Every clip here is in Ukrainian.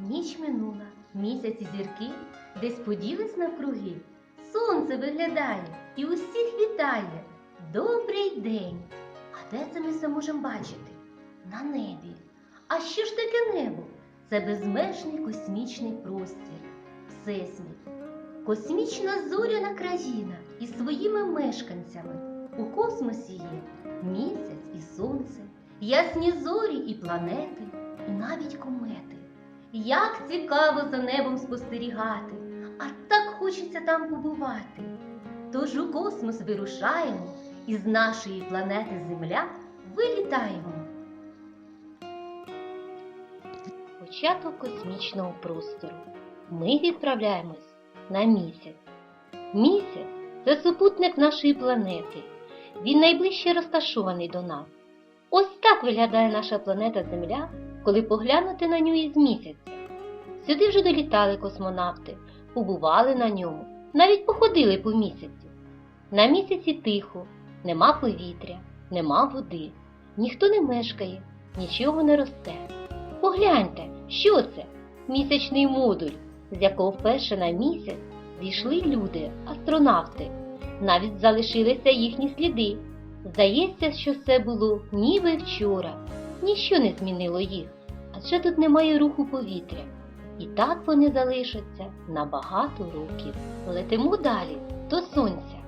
Ніч минула, місяць і зірки десь поділись навкруги. Сонце виглядає і усіх вітає. Добрий день! А де це ми це можемо бачити? На небі. А що ж таке небо? Це безмежний космічний простір, всесвіт. Космічна зоряна країна із своїми мешканцями. У космосі є місяць і сонце, ясні зорі і планети, і навіть комети. Як цікаво за небом спостерігати, а так хочеться там побувати. Тож у космос вирушаємо і з нашої планети Земля вилітаємо. Початок космічного простору. Ми відправляємось на місяць. Місяць це супутник нашої планети. Він найближче розташований до нас. Ось так виглядає наша планета Земля, коли поглянути на нього із місяця. Сюди вже долітали космонавти, побували на ньому, навіть походили по місяцю. На місяці тихо, нема повітря, нема води, ніхто не мешкає, нічого не росте. Погляньте, що це? Місячний модуль, з якого вперше на місяць зійшли люди, астронавти. Навіть залишилися їхні сліди. Здається, що це було ніби вчора. Ніщо не змінило їх, адже тут немає руху повітря. І так вони залишаться на багато років. Летимо далі до сонця.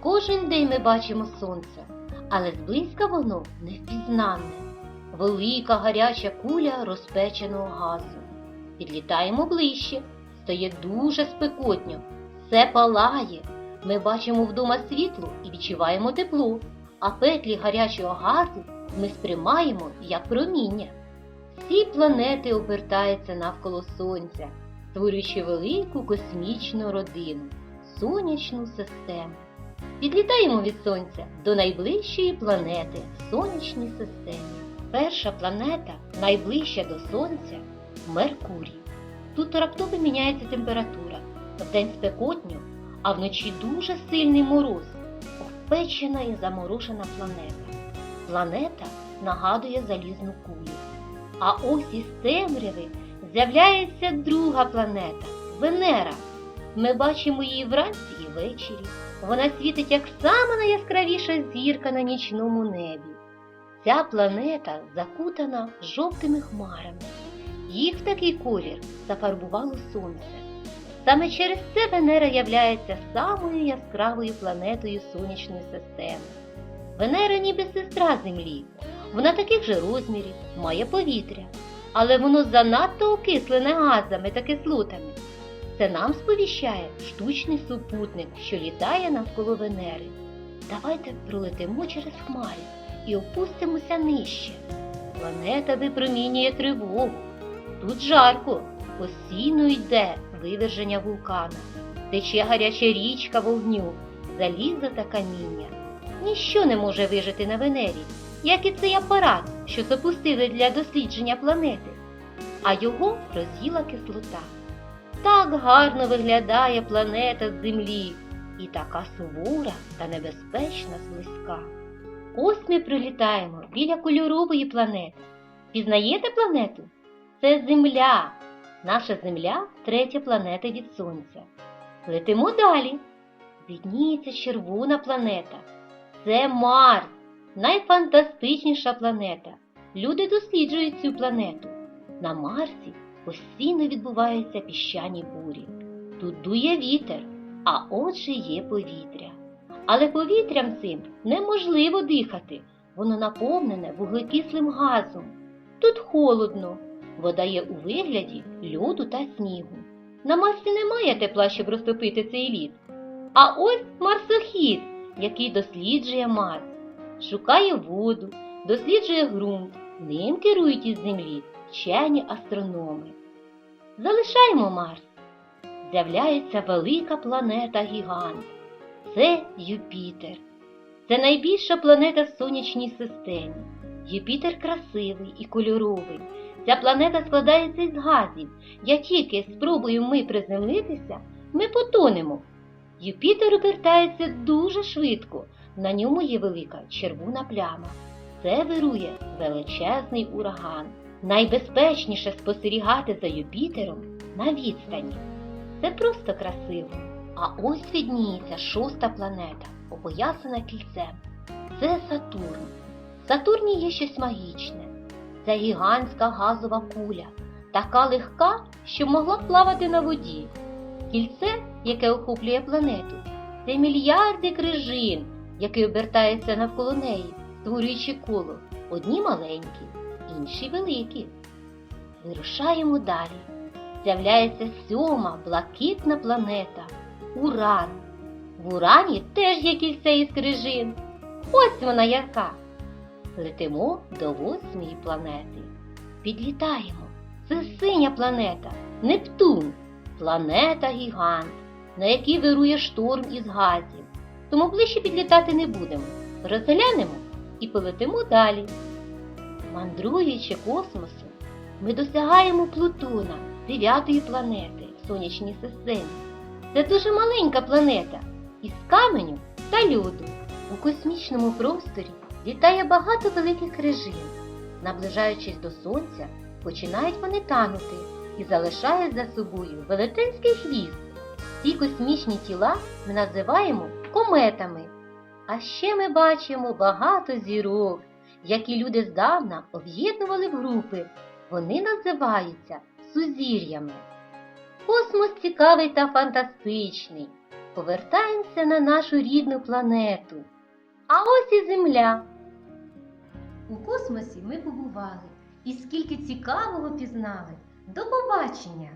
Кожен день ми бачимо сонце, але зблизька воно невпізнанне. Велика гаряча куля розпеченого газу. Підлітаємо ближче, стає дуже спекотньо, все палає. Ми бачимо вдома світло і відчуваємо тепло, а петлі гарячого газу ми сприймаємо як проміння. Всі планети обертаються навколо Сонця, створюючи велику космічну родину сонячну систему. Підлітаємо від Сонця до найближчої планети в сонячній системі. Перша планета, найближча до Сонця Меркурій. Тут раптово міняється температура. Вдень спекотньо, а вночі дуже сильний мороз. Обпечена і заморожена планета. Планета нагадує залізну кулю. А ось із темряви з'являється друга планета Венера. Ми бачимо її вранці і ввечері. Вона світить як сама найяскравіша зірка на нічному небі. Ця планета закутана жовтими хмарами. Їх такий колір зафарбувало сонце. Саме через це Венера являється самою яскравою планетою сонячної системи. Венера ніби сестра Землі. Вона таких же розмірів, має повітря, але воно занадто окислене газами та кислотами. Це нам сповіщає штучний супутник, що літає навколо Венери. Давайте пролетимо через хмари і опустимося нижче. Планета випромінює тривогу. Тут жарко, постійно йде виверження вулкана, тече гаряча річка вогню, залізо та каміння. Ніщо не може вижити на Венері, як і цей апарат, що запустили для дослідження планети, а його роз'їла кислота. Так гарно виглядає планета з Землі і така сувора та небезпечна зблизька. Ось ми прилітаємо біля кольорової планети. Пізнаєте планету? Це Земля. Наша Земля третя планета від Сонця. Летимо далі. Видніється червона планета. Це Марс, найфантастичніша планета. Люди досліджують цю планету. На Марсі постійно відбуваються піщані бурі. Тут дує вітер, а отже є повітря. Але повітрям цим неможливо дихати, воно наповнене вуглекислим газом. Тут холодно, вода є у вигляді льоду та снігу. На Марсі немає тепла, щоб розтопити цей лід. А ось марсохід, який досліджує Марс, шукає воду, досліджує ґрунт, ним керують із землі вчені астрономи. Залишаємо Марс. З'являється велика планета гігант. Це Юпітер. Це найбільша планета в сонячній системі. Юпітер красивий і кольоровий. Ця планета складається із газів. Як тільки спробуємо ми приземлитися, ми потонемо. Юпітер обертається дуже швидко. На ньому є велика червона пляма. Це вирує величезний ураган. Найбезпечніше спостерігати за Юпітером на відстані. Це просто красиво. А ось відніється шоста планета, опоясана кільцем. Це Сатурн. В Сатурні є щось магічне. Це гігантська газова куля, така легка, що могла плавати на воді. Кільце, яке охоплює планету, це мільярди крижин, які обертаються навколо неї, створюючи коло. Одні маленькі, інші великі. Вирушаємо далі. З'являється сьома блакитна планета Уран. В Урані теж є кільце із крижин. Ось вона яка. Летимо до восьмої планети. Підлітаємо. Це синя планета, Нептун, планета гігант, на якій вирує шторм із газів. Тому ближче підлітати не будемо. Розглянемо і полетимо далі. Мандруючи космосом, ми досягаємо Плутона, дев'ятої планети в сонячній системі. Це дуже маленька планета із каменю та льоду. У космічному просторі літає багато великих крижин. Наближаючись до сонця, починають вони танути і залишають за собою велетенський хвіст. Ці космічні тіла ми називаємо кометами. А ще ми бачимо багато зірок, які люди здавна об'єднували в групи. Вони називаються сузір'ями. Космос цікавий та фантастичний. Повертаємося на нашу рідну планету. А ось і Земля. У космосі ми побували і скільки цікавого пізнали. До побачення!